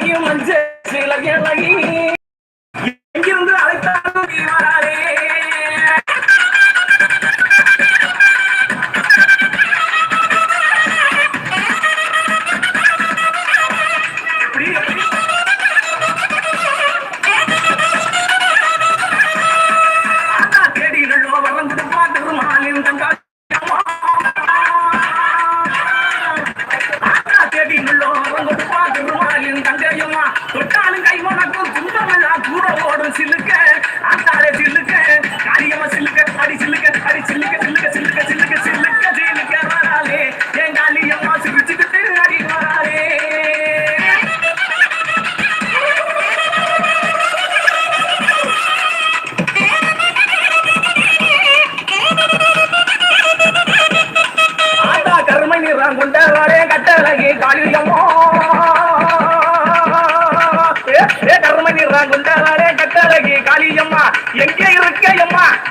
lagi, lagi, lagi, lagi.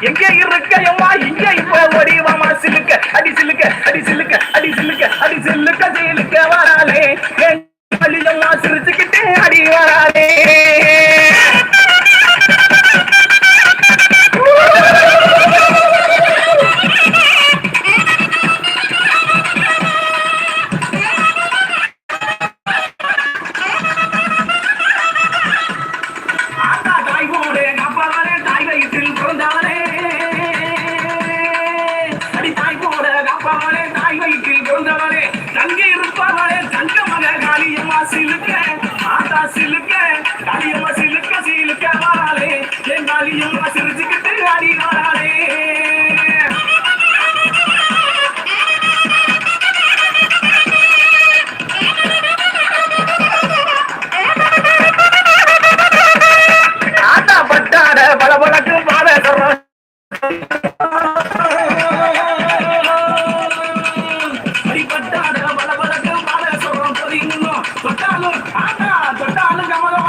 எங்க இருக்க எம்மா இங்க இப்ப வடிவமா சிலுக்க அடி சிலுக்க அடி சிலுக்க அடி சிலுக்க அடி சிலுக்க. আমাদের